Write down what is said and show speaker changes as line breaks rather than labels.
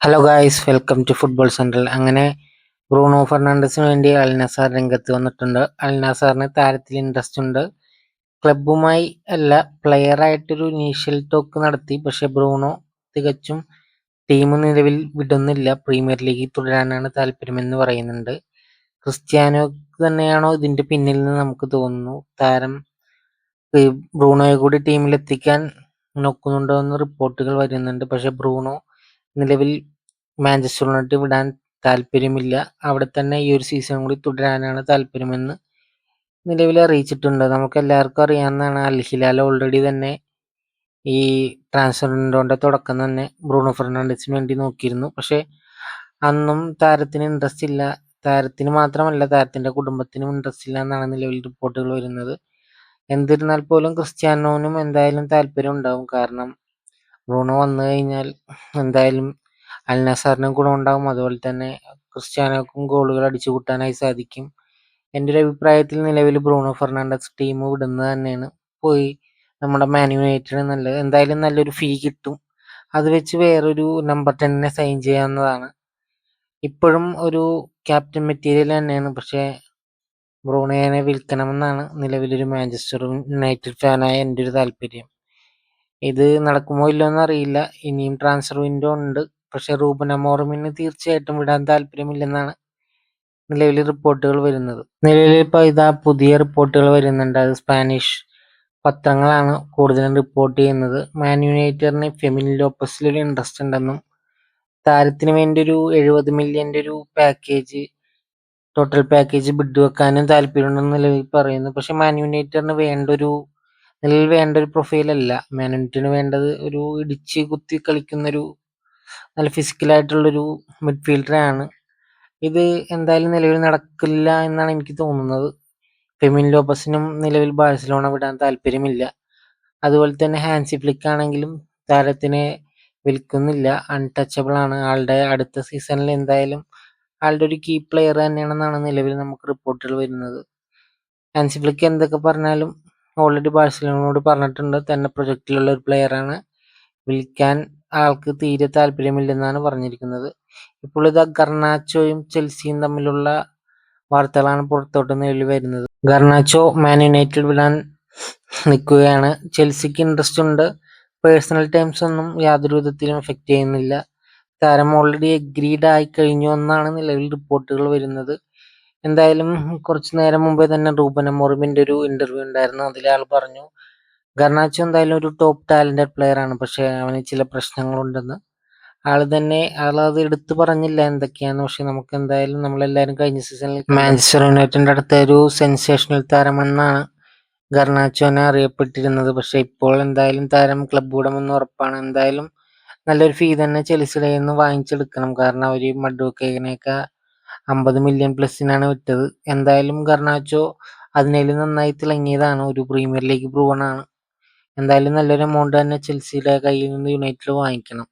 Hello guys welcome to football central അങ്ങനെ Bruno ഫെർണാണ്ടസിന് വേണ്ടി അൽനാസാർ രംഗത്ത് വന്നിട്ടുണ്ട്. അൽനാസാറിന് താരത്തിൽ ഇൻട്രസ്റ്റ് ഉണ്ട്. ക്ലബുമായി അല്ല പ്ലെയർ ആയിട്ടൊരു ഇനീഷ്യൽ ടോക്ക് നടത്തി. പക്ഷെ ബ്രൂണോ തികച്ചും ടീം നിലവിൽ വിടുന്നില്ല. പ്രീമിയർ ലീഗിൽ തുടരാനാണ് താല്പര്യമെന്ന് പറയുന്നുണ്ട്. ക്രിസ്ത്യാനോ തന്നെയാണോ ഇതിന്റെ പിന്നിൽ നിന്ന് നമുക്ക് തോന്നുന്നു. താരം ബ്രൂണോയെ കൂടി ടീമിലെത്തിക്കാൻ നോക്കുന്നുണ്ടോ എന്ന് റിപ്പോർട്ടുകൾ വരുന്നുണ്ട്. പക്ഷെ ബ്രൂണോ നിലവിൽ മാഞ്ചസ്റ്റർ യുണൈറ്റഡ് വിടാൻ താല്പര്യമില്ല. അവിടെ തന്നെ ഈ ഒരു സീസൺ കൂടി തുടരാനാണ് താല്പര്യമെന്ന് നിലവിൽ അറിയിച്ചിട്ടുണ്ട്. നമുക്ക് എല്ലാവർക്കും അറിയാവുന്നതാണ് അൽ ഹിലാൽ ഓൾറെഡി തന്നെ ഈ ട്രാൻസ്ഫർ വിൻഡോന്റെ തുടക്കം തന്നെ ബ്രൂണോ ഫെർണാണ്ടസിന് വേണ്ടി നോക്കിയിരുന്നു. പക്ഷേ അന്നും താരത്തിന് ഇൻട്രസ്റ്റ് ഇല്ല. താരത്തിന് മാത്രമല്ല താരത്തിന്റെ കുടുംബത്തിനും ഇൻട്രസ്റ്റ് ഇല്ല എന്നാണ് നിലവിൽ റിപ്പോർട്ടുകൾ വരുന്നത്. എന്നിരുന്നാൽ പോലും ക്രിസ്ത്യാനോനും എന്തായാലും താല്പര്യം ഉണ്ടാവും. കാരണം ബ്രൂണോ വന്നു കഴിഞ്ഞാൽ എന്തായാലും അൽ ഗുണം ഗുണമുണ്ടാകും അതുപോലെ തന്നെ ക്രിസ്ത്യാനോക്കും ഗോളുകൾ അടിച്ചു കൂട്ടാനായി സാധിക്കും. എന്റെ ഒരു അഭിപ്രായത്തിൽ നിലവിൽ ബ്രൂണോ ഫെർണാണ്ടസ് ടീം വിടുന്നത് തന്നെയാണ്. പോയി നമ്മുടെ മാൻ യുണൈറ്റഡ് നല്ലത് എന്തായാലും നല്ലൊരു ഫീ കിട്ടും. അത് വെച്ച് വേറൊരു നമ്പർ ടെന്നിനെ സൈൻ ചെയ്യാവുന്നതാണ്. ഇപ്പോഴും ഒരു ക്യാപ്റ്റൻ മെറ്റീരിയൽ തന്നെയാണ്. പക്ഷേ ബ്രൂണോയെ വിൽക്കണമെന്നാണ് നിലവിലൊരു മാഞ്ചസ്റ്റർ യുണൈറ്റഡ് ഫാനായ എന്റെ ഒരു താല്പര്യം. ഇത് നടക്കുമോ ഇല്ലോ എന്നറിയില്ല ഇനിയും ട്രാൻസ്ഫർ വിൻഡോ ഉണ്ട്. പക്ഷെ റൂബൻ അമോറമിന് തീർച്ചയായിട്ടും വിടാൻ താല്പര്യമില്ലെന്നാണ് നിലവിൽ റിപ്പോർട്ടുകൾ വരുന്നത്. നിലവിൽ ഇപ്പോൾ ഇതാ പുതിയ റിപ്പോർട്ടുകൾ വരുന്നുണ്ട്. അത് സ്പാനിഷ് പത്രങ്ങളാണ് കൂടുതലും റിപ്പോർട്ട് ചെയ്യുന്നത്. മാൻ യുണൈറ്റഡിന് ഫെമിൻ ലോപ്പസിൽ ഒരു ഇൻട്രസ്റ്റ് ഉണ്ടെന്നും താരത്തിന് വേണ്ടി ഒരു എഴുപത് മില്യന്റെ ഒരു പാക്കേജ് ടോട്ടൽ പാക്കേജ് ബിഡ് വെക്കാനും താല്പര്യമുണ്ടെന്ന് നിലവിൽ പറയുന്നു. പക്ഷെ മാൻ യുണൈറ്റഡിന് വേണ്ട ഒരു നിലവിൽ വേണ്ട ഒരു പ്രൊഫൈലല്ല യുണൈറ്റഡിന് വേണ്ടത് ഒരു ഇടിച്ച് കുത്തി കളിക്കുന്നൊരു നല്ല ഫിസിക്കലായിട്ടുള്ളൊരു മിഡ്ഫീൽഡറാണ് ഇത് എന്തായാലും നിലവിൽ നടക്കില്ല എന്നാണ് എനിക്ക് തോന്നുന്നത്. ഫെമിൻ ലോപ്പസിനും നിലവിൽ ബാഴ്സലോണ വിടാൻ താല്പര്യമില്ല. അതുപോലെ തന്നെ ഹാൻസി ഫ്ലിക്ക് ആണെങ്കിലും താരത്തിനെ വിൽക്കുന്നില്ല. അൺടച്ചബിൾ ആണ്. ആളുടെ അടുത്ത സീസണിൽ എന്തായാലും ആളുടെ ഒരു കീ പ്ലെയർ തന്നെയാണെന്നാണ് നിലവിൽ നമുക്ക് റിപ്പോർട്ടുകൾ വരുന്നത്. ഹാൻസി ഫ്ലിക്ക് എന്തൊക്കെ പറഞ്ഞാലും ഓൾറെഡി ബാഴ്സലോണയോട് പറഞ്ഞിട്ടുണ്ട് തന്നെ പ്രൊജക്റ്റിലുള്ള ഒരു പ്ലെയറാണ് വിൽക്കാൻ ആൾക്ക് തീരെ താല്പര്യമില്ലെന്നാണ് പറഞ്ഞിരിക്കുന്നത്. ഇപ്പോൾ ഇത് ഗർണാച്ചോയും ചെൽസിയും തമ്മിലുള്ള വാർത്തകളാണ് പുറത്തോട്ട് നിലവിൽ വരുന്നത്. ഗർണാച്ചോ മാൻ യുണൈറ്റഡ് വിടാൻ നിൽക്കുകയാണ്. ചെൽസിക്ക് ഇൻട്രസ്റ്റ് ഉണ്ട്. പേഴ്സണൽ ടൈംസ് ഒന്നും യാതൊരു വിധത്തിലും എഫക്റ്റ് ചെയ്യുന്നില്ല. താരം ഓൾറെഡി അഗ്രീഡ് ആയി കഴിഞ്ഞു എന്നാണ് നിലവിൽ റിപ്പോർട്ടുകൾ വരുന്നത്. എന്തായാലും കുറച്ച് നേരം മുമ്പേ തന്നെ റൂബൻ അമോറിമിന്റെ ഒരു ഇന്റർവ്യൂ ഉണ്ടായിരുന്നു. അതിൽ ആൾ പറഞ്ഞു ഗർണാച്ചോ എന്തായാലും ഒരു ടോപ്പ് ടാലന്റഡ് പ്ലെയർ ആണ്. പക്ഷെ അവന് ചില പ്രശ്നങ്ങളുണ്ടെന്ന്. ആൾ തന്നെ ആൾ അത് എടുത്തു പറഞ്ഞില്ല എന്തൊക്കെയാന്ന്. പക്ഷെ നമുക്ക് എന്തായാലും നമ്മളെല്ലാരും കഴിഞ്ഞ സീസണിൽ മാഞ്ചസ്റ്റർ യുണൈറ്റഡിന്റെ അടുത്ത ഒരു സെൻസേഷണൽ താരമെന്നാണ് ഗർണാച്ചോനെ അറിയപ്പെട്ടിരുന്നത്. പക്ഷെ ഇപ്പോൾ എന്തായാലും താരം ക്ലബ് ഉടമെന്ന് ഉറപ്പാണ്. എന്തായാലും നല്ലൊരു ഫീ തന്നെ ചെലിസിടയിൽ നിന്ന് വാങ്ങിച്ചെടുക്കണം. കാരണം അവർ മഡ്വക്കേനൊക്കെ അമ്പത് മില്യൺ പ്ലസിനാണ് വിറ്റത്. എന്തായാലും ഗർണാച്ചോ അതിനേലും നന്നായി തിളങ്ങിയതാണ്. ഒരു പ്രീമിയർ ലീഗ് പ്രൂവൺ ആണ്. എന്തായാലും നല്ലൊരു എമൗണ്ട് തന്നെ ചെൽസിയുടെ കയ്യിൽ നിന്ന് യുണൈറ്റഡ് വാങ്ങിക്കണം.